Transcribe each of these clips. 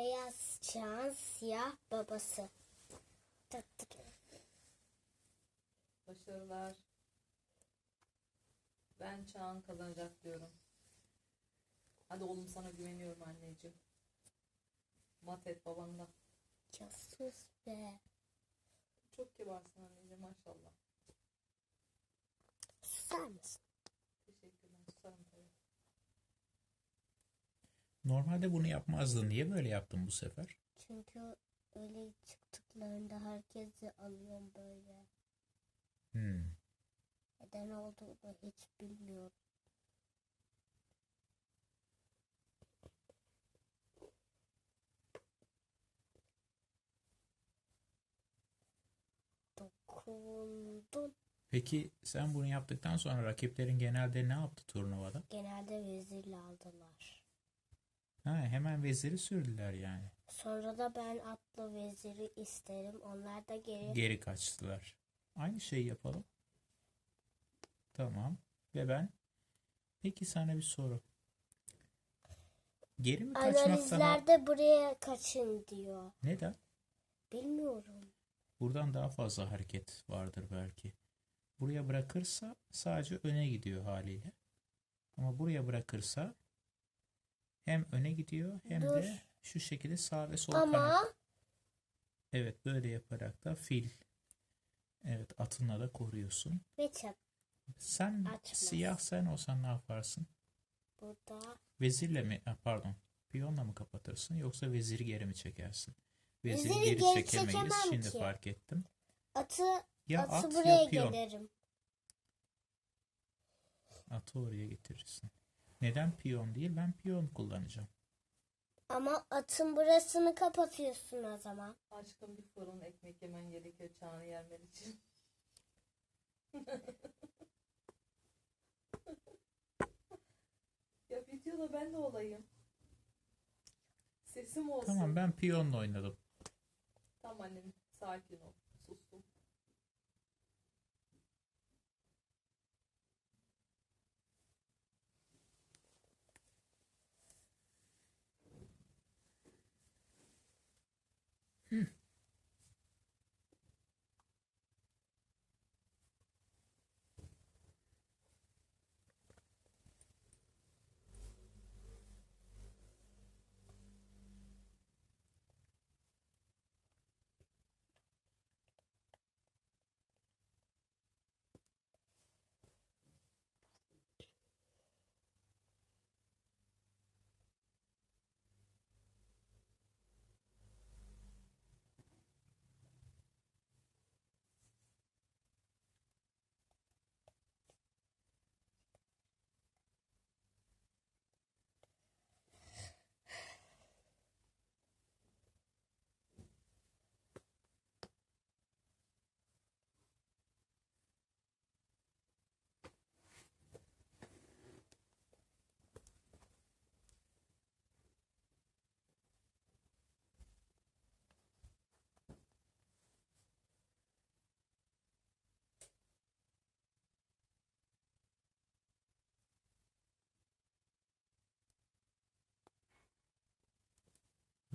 Beyaz çağın siyah babası. Tık. Başarılar. Ben Çağan kazanacak diyorum. Hadi oğlum sana güveniyorum anneciğim. Mat et babanda. Ya sus be. Çok kibarsın anneciğim maşallah. Susar mısın? Normalde bunu yapmazdın. Niye böyle yaptın bu sefer? Çünkü öyle çıktıklarında herkesi alıyorum böyle. Hmm. Neden olduğunu hiç bilmiyorum. Dokundum. Peki sen bunu yaptıktan sonra rakiplerin genelde ne yaptı turnuvada? Genelde vezirle aldılar. Ha, hemen veziri sürdüler yani. Sonra da ben atlı veziri isterim. Onlar da geri Geri kaçtılar. Aynı şeyi yapalım. Tamam. Ve ben? Peki sana bir soru. Geri mi kaçmak daha... analizlerde buraya kaçın diyor. Neden? Bilmiyorum. Buradan daha fazla hareket vardır belki. Buraya bırakırsa sadece öne gidiyor haliyle. Ama buraya bırakırsa hem öne gidiyor hem Dur. de şu şekilde sağ ve sol kanat. Ama Evet böyle yaparak da fil. Evet atınla da koruyorsun. çap Sen Açmaz. siyah sen olsan ne yaparsın? burada Vezirle mi pardon piyonla mı kapatırsın yoksa veziri geri mi çekersin? Veziri Veziri geri geri çekemeyiz şimdi ki. fark ettim. atı Ya atı at buraya ya piyon. gelirim. Atı oraya getirirsin. Neden piyon değil? Ben piyon kullanacağım. Ama atın burasını kapatıyorsun o zaman. Aşkım bir fırın ekmek yemen gerekiyor Çağan'ı yermen için. ya videoda ben de olayım. Sesim olsun. Tamam ben piyonla oynadım. Tamam annem sakin ol. Sustum.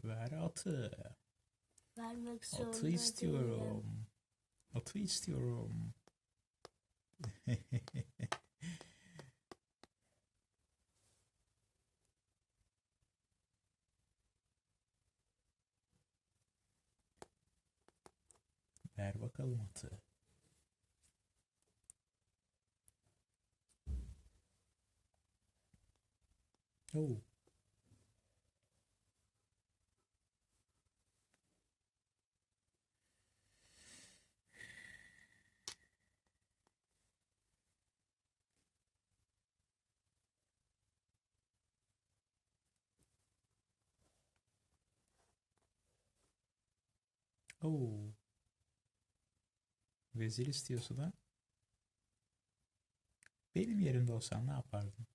Ver atı. Vermek zorunda Atı değilim. istiyorum. Atı istiyorum. Ver bakalım atı. Oh. Oo. Vezir istiyorsun ha? Benim yerimde olsan ne yapardın?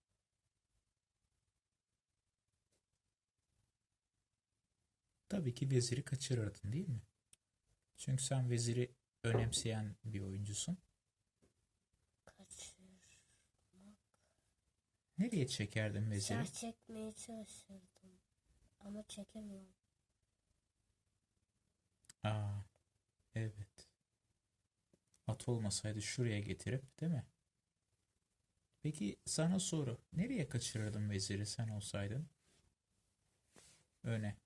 Tabii ki veziri kaçırırdın değil mi? Çünkü sen veziri önemseyen bir oyuncusun. Kaçır. Nereye çekerdin veziri? Sağ çekmeye çalışırdım. Ama çekemiyorum. Aa, evet. At olmasaydı şuraya getirip, değil mi? Peki sana soru. Nereye kaçırırdın veziri sen olsaydın? Öne.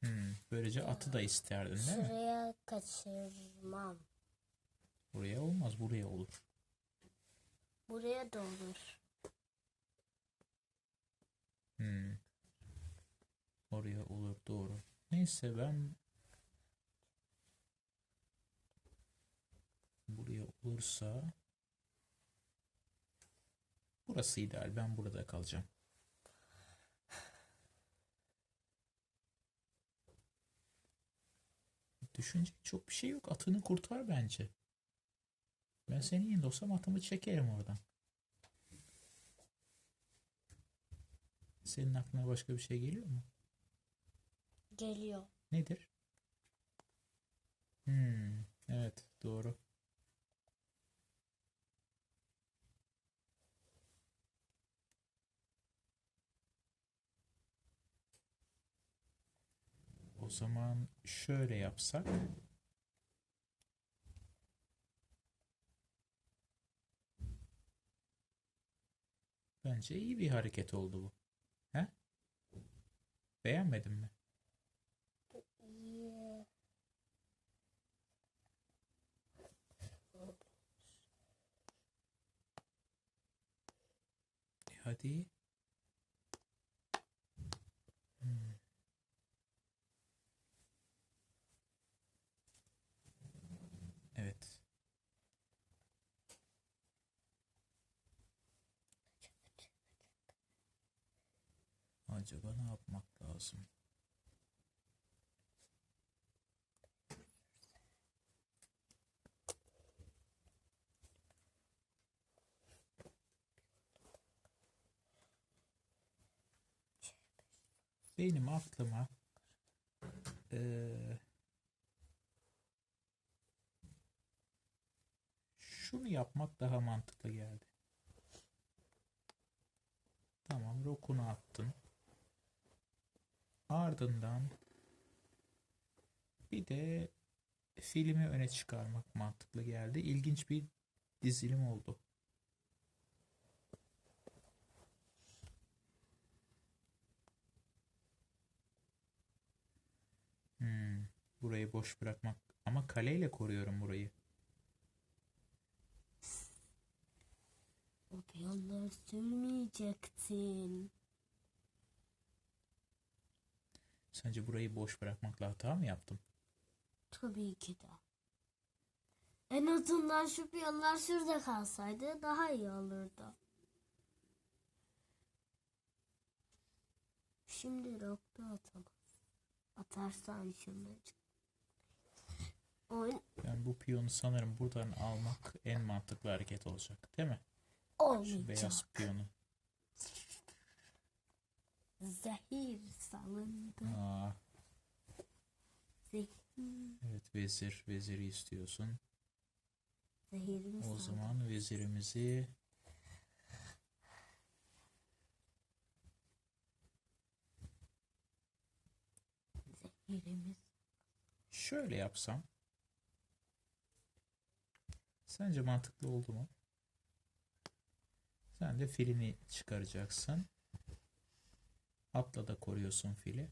Hmm, böylece atı da isterdin değil mi? Şuraya kaçırmam. Buraya olmaz, buraya olur. Buraya da olur. Hmm. Oraya olur, doğru. Neyse ben buraya olursa burası ideal. Ben burada kalacağım. Düşünecek çok bir şey yok. Atını kurtar bence. Ben senin yerinde olsam atımı çekerim oradan. Senin aklına başka bir şey geliyor mu? Geliyor. Nedir? Hmm, evet doğru. O zaman şöyle yapsak. Bence iyi bir hareket oldu bu. He? Beğenmedin mi? E hadi. Hmm. Evet. Acaba ne yapmak lazım? Benim aklıma eee, şunu yapmak daha mantıklı geldi. Tamam, rokunu attın. Ardından bir de filmi öne çıkarmak mantıklı geldi. İlginç bir dizilim oldu. Hmm, burayı boş bırakmak. Ama kaleyle koruyorum burayı. O piyonları sürmeyecektin. Sence burayı boş bırakmakla hata mı yaptım? Tabii ki de. En azından şu piyonlar şurada kalsaydı daha iyi olurdu. Şimdi nokta atalım. Atarsan şunları. Oyun Ben bu piyonu sanırım buradan almak en mantıklı hareket olacak, değil mi? Şu olmayacak. beyaz piyonu. Zehir salındı. Aa, Zehir, evet vezir, veziri istiyorsun. zehirimi O saldı. zaman vezirimizi Zehirimiz. şöyle yapsam. Sence mantıklı oldu mu? Sen de filini çıkaracaksın. Atla da koruyorsun fili.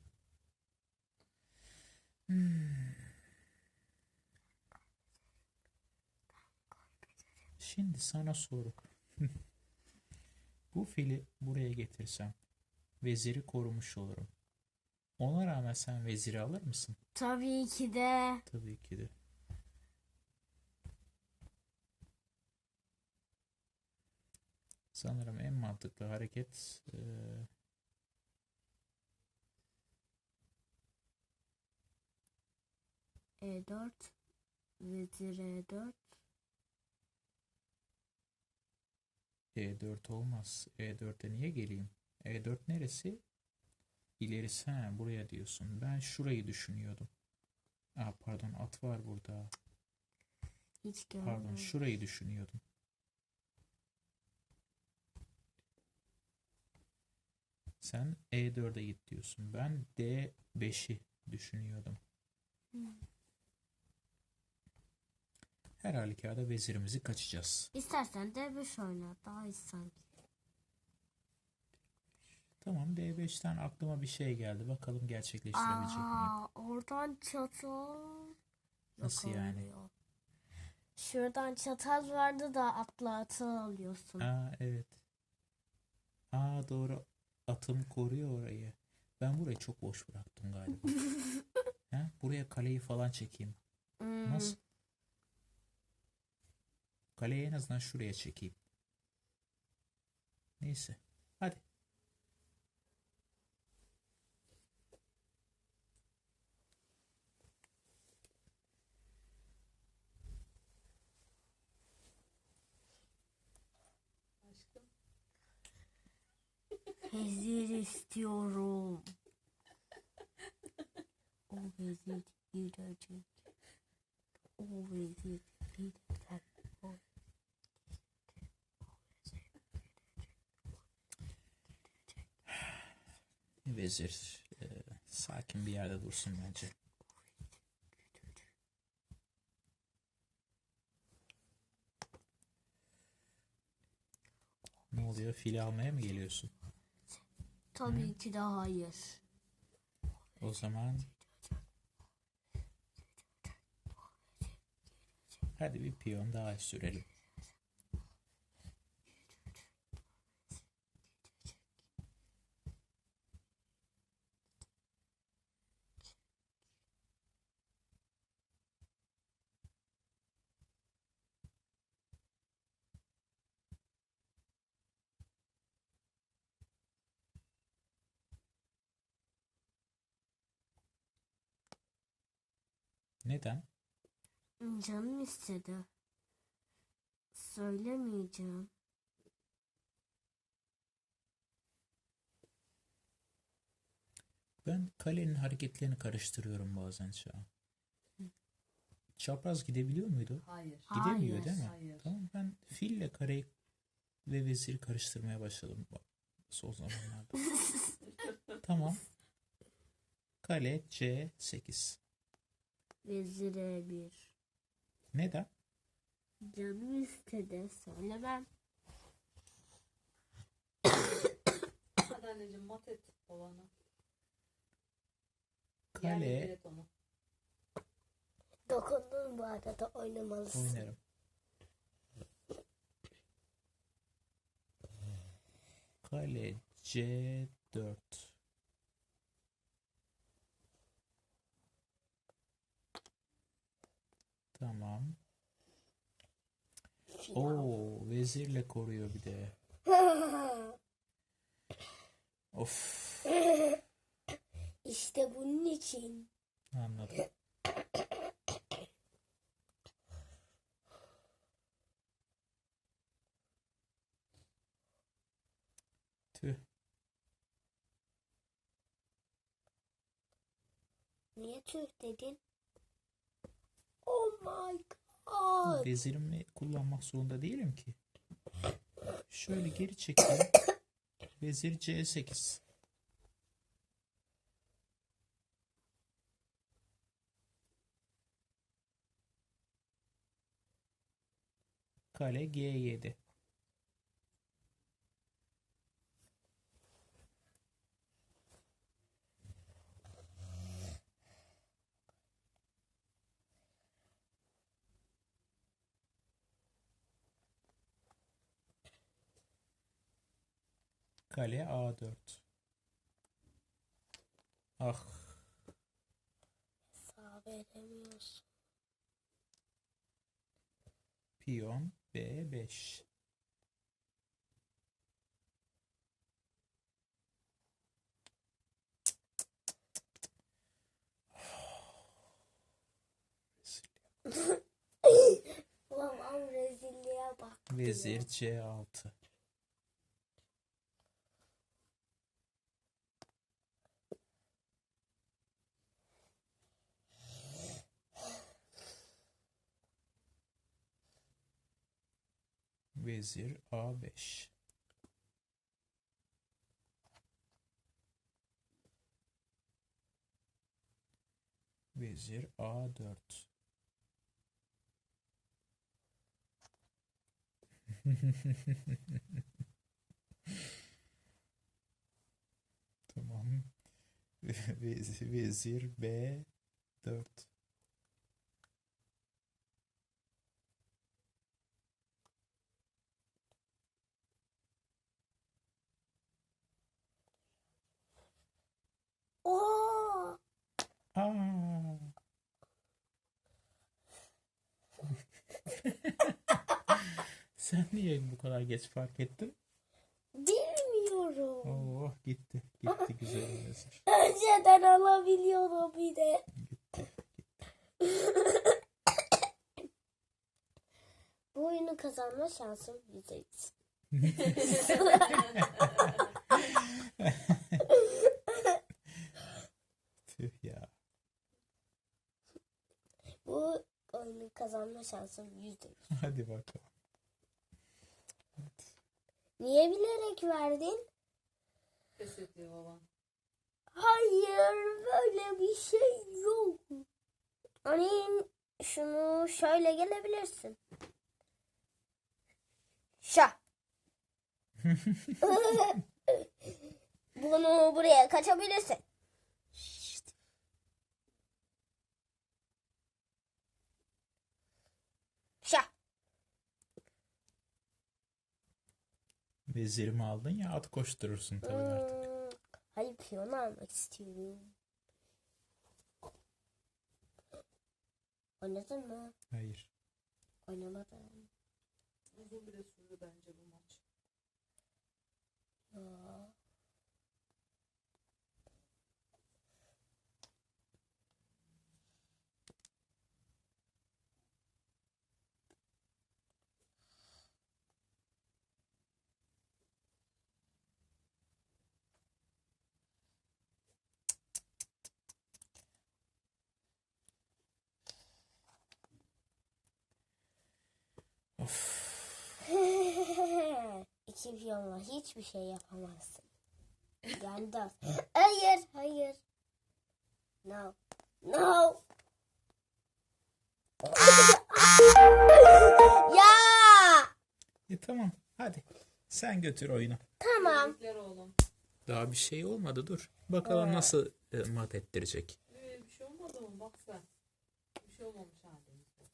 Hmm. Şimdi sana soru. Bu fili buraya getirsem veziri korumuş olurum. Ona rağmen sen veziri alır mısın? Tabii ki de. Tabii ki de. Sanırım en mantıklı hareket eee, E4 vezir E4 E4 olmaz. E4'e niye geleyim? E4 neresi? İlerisi ha buraya diyorsun. Ben şurayı düşünüyordum. Aa, pardon at var burada. hiç Pardon görmedim. şurayı düşünüyordum. Sen E4'e git diyorsun. Ben D5'i düşünüyordum. Hmm. Her halükarda vezirimizi kaçacağız. İstersen de bir şey oyna. Daha iyi sanki. Tamam D5'ten aklıma bir şey geldi. Bakalım gerçekleştirebilecek miyim? Aa, oradan çatal. Yok, Nasıl yani? olmuyor. Şuradan çatal vardı da atla atı alıyorsun. Aa evet. Aa doğru. Atım koruyor orayı. Ben burayı çok boş bıraktım galiba. ha? Buraya kaleyi falan çekeyim. Hmm, Nasıl? Kaleyi en azından şuraya çekeyim. Neyse. Hadi. Aşkım. Vezir istiyorum. O vezir gidecek. O vezir gidecek. O Vezir e, sakin bir yerde dursun bence. Ne oluyor? Fili almaya mı geliyorsun? Tabii ki de hayır. O zaman hadi bir piyon daha sürelim. Neden? Canım istedi. Söylemeyeceğim. Ben kalenin hareketlerini karıştırıyorum bazen şu an. Çapraz gidebiliyor muydu? Hayır. Gidemiyor Hayır. değil mi? Hayır. Tamam ben fille kareyi ve veziri karıştırmaya başladım son zamanlarda. tamam. Kale C8. Vezire bir. Neden? Canım istedi. Söylemem. Hadi anneciğim mat et babana. Kale onu. Dokundun bu arada oynamalısın. oynarım. Kale C4. Tamam. Oo, vezirle koruyor bir de. Of, işte bunun için. anladım. Tüh. Niye tüh dedin? My god. Vezirimi kullanmak zorunda değilim ki. Şöyle geri çekeyim. Vezir C8. Kale G7. Kale A4. Ah, Sağ veremiyorsun. piyon B5. Babam rezilliğe bak. Vezir C6. Vezir A5. Vezir A4. Tamam. Vezir, vezir B4. Oo. Aa. Sen niye bu kadar geç fark ettin? Bilmiyorum. Oh gitti. Gitti güzel vezir. Önceden alabiliyorum bir de. Gitti. Bu oyunu kazanma şansım yüzde yüz. Tüh ya. Bu oyunu kazanma şansım yüzde yüz. Hadi bakalım. Niye bilerek verdin? Pes ediyor baban. Hayır böyle bir şey yok. Hani şunu şöyle gelebilirsin. Şa. Bunu buraya kaçabilirsin. İşte. Şa. Vezirimi aldın ya at koşturursun tabii artık. Hmm, Hayır piyano almak istiyorum. Oynadın mı? Hayır. Oynamadım. Uzun bile sürdü bence bu maç. Ya. Of. İki piyonla hiçbir şey yapamazsın. Yani dört. Hayır, hayır. No. No. ya. E tamam hadi. Sen götür oyunu. Tamam. Tebrikler oğlum. Daha bir şey olmadı dur. Bakalım Evet. nasıl e, mat ettirecek. Ee, bir şey olmadı mı? Bak sen. Bir şey olmamış halimizde.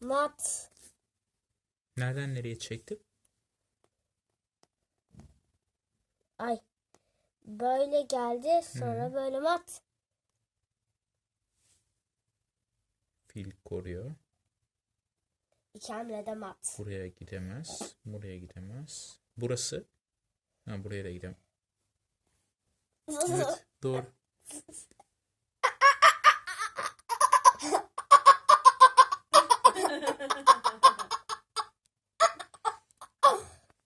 Mat. Nereden nereye çektim? Ay. Böyle geldi sonra böyle mat. Fil koruyor. İki hamlede mat. Buraya gidemez. Buraya gidemez. Burası. Ha buraya da gidemez. Evet doğru.